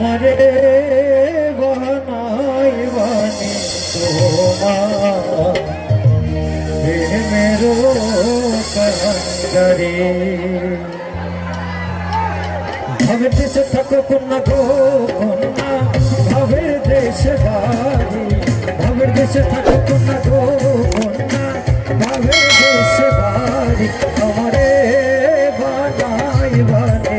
আমারে বানাই বানে তোমার। মেরো কান্দরে। ভাবের দেশে থাকো কন্যা গো কন্যা, ভাবের দেশে বাড়ি। ভাবের দেশে থাকো কন্যা গো কন্যা, ভাবের দেশে বাড়ি। আমারে বানাই বানে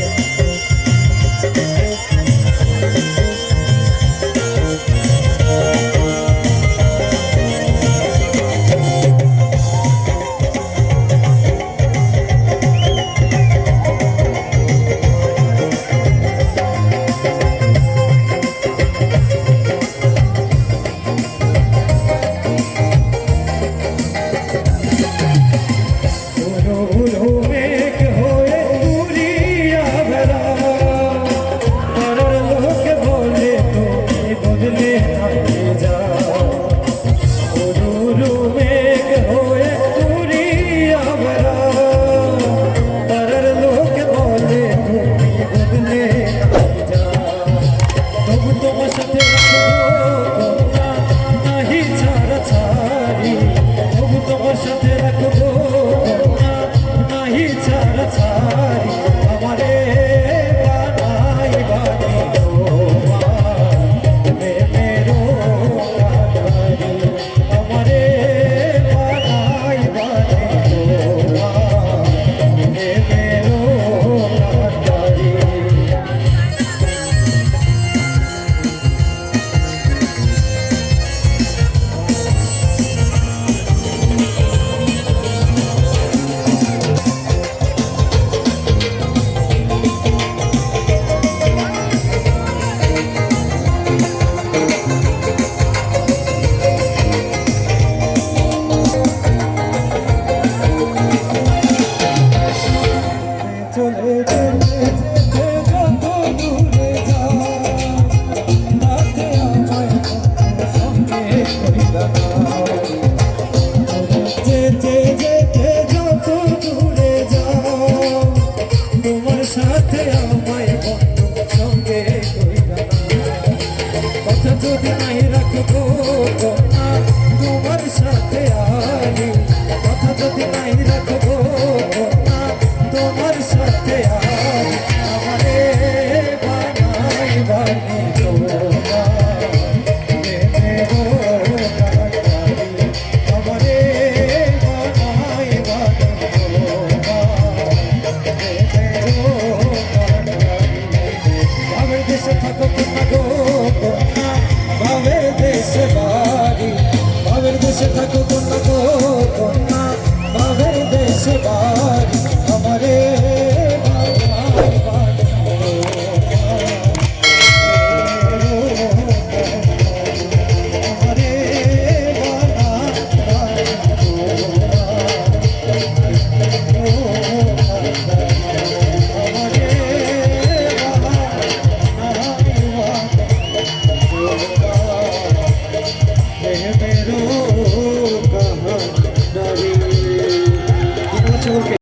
time. নাই রাখব না তোমার সাথে আমি কথা যদি নাই রাখব না তোমার সাথে আমি Guerreiro.